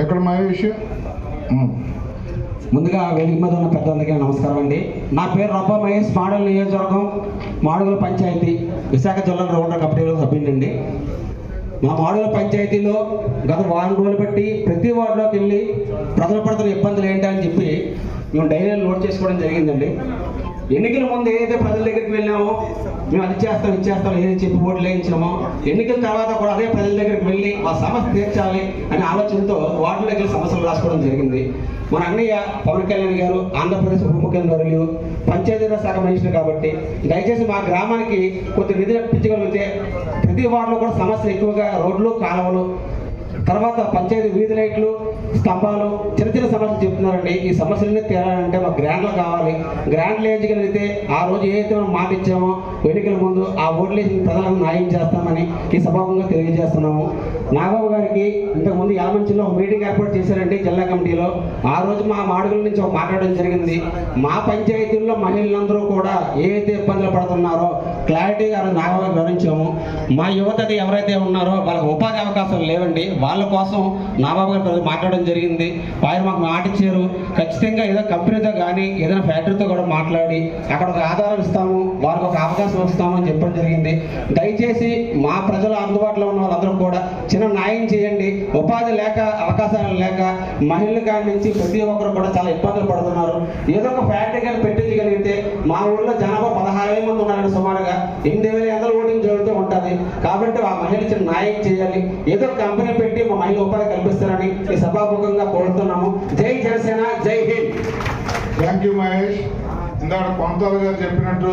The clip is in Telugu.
ఎక్కడ మహేష్ ముందుగా వేదిక మీద ఉన్న పెద్దలందరికీ నమస్కారం అండి. నా పేరు రబ్బా మహేష్ మాడుగుల నియోజకవర్గం మాడుగుల పంచాయతీ విశాఖ జిల్లా రౌండర్ కమిటీలో సభ్యుడండి మా మాడుగుల పంచాయతీలో గత వారం రోజులు బట్టి ప్రతి వార్డులోకి వెళ్ళి ప్రజలు పడుతున్న ఇబ్బందులు ఏంటి అని చెప్పి మేము డైరీలో నోట్ చేసుకోవడం జరిగిందండి. ఎన్నికల ముందు ఏదైతే ప్రజల దగ్గరికి వెళ్ళామో మేము అది చేస్తాం ఇది చేస్తాం ఏది చెప్పి ఓట్లు వేయించామో ఎన్నికల తర్వాత కూడా అదే ప్రజల దగ్గరికి ఆ సమస్య తీర్చాలి అనే ఆలోచనతో వార్డు దగ్గర సమస్యలు రాసుకోవడం జరిగింది. మన అన్నయ్య పవన్ కళ్యాణ్ గారు ఆంధ్రప్రదేశ్ ఉప ముఖ్యమంత్రి పంచాయతీరాజ్ శాఖ మినిస్టర్ కాబట్టి దయచేసి మా గ్రామానికి కొద్ది నిధులు ఇప్పించగలిగితే ప్రతి వార్డులో కూడా సమస్య ఎక్కువగా రోడ్లు కాలువలు తర్వాత పంచాయతీ వీధి లైట్లు స్తంభాలు చిన్న చిన్న సమస్యలు చెప్తున్నారండి. ఈ సమస్యలన్నీ తేరాలంటే మాకు గ్రాంట్లు కావాలి. గ్రాంట్లు ఏంచగలిగితే ఆ రోజు ఏదైతే మనం మాట ఇచ్చామో ఎన్నికల ముందు ఆ ఓట్లు ప్రజలకు న్యాయం చేస్తామని ఈ సభాముగా తెలియజేస్తున్నాము. నాగబాబు గారికి ఇంతకుముందు యామంచిలో ఒక మీటింగ్ ఏర్పాటు చేశారండి జిల్లా కమిటీలో. ఆ రోజు మా మాడుగుల నుంచి ఒక మాట్లాడడం జరిగింది. మా పంచాయతీల్లో మహిళలందరూ కూడా ఏదైతే ఇబ్బందులు పడుతున్నారో క్లారిటీగా నాగబాబు వివరించాము. మా యువతది ఎవరైతే ఉన్నారో వాళ్ళకి ఉపాధి అవకాశాలు లేవండి. వాళ్ళ కోసం నాగబాబు గారు మాట్లాడడం జరిగింది. ఆయన మాకు మాట ఇచ్చారు. ఖచ్చితంగా ఏదో కంపెనీతో కానీ ఏదైనా ఫ్యాక్టరీతో కూడా మాట్లాడి అక్కడ ఒక ఆధారం ఇస్తాము వారికి ఒక అవకాశం ఇస్తాము అని చెప్పడం జరిగింది. దయచేసి మా ప్రజలు అందుబాటులో ఉన్న వాళ్ళందరూ కూడా చిన్న న్యాయం చేయండి. ఉపాధి లేక అవకాశాలు లేక మహిళలు కాడి నుంచి ప్రతి ఒక్కరు కూడా చాలా ఇబ్బందులు పడుతున్నారు. ఏదో ఒక ఫ్యాక్టరీ కానీ పెట్టించగలిగితే మా ఊళ్ళో జనాభా పదహారు వేల మంది ఉన్నారండి సుమారుగా. ఎనిమిది వేల చేయాలి. కాబట్టి ఆ మహిళ చిన్న న్యాయం చేయాలి. ఏదో కంపెనీ పెట్టి మా మహిళ ఉపాధి కల్పిస్తారని ఈ సభాముఖంగా కోరుతున్నాము. జై జనసేన జై హింద్. Thank you Mahesh. ఇందాక పంతాలు గారు చెప్పినట్టు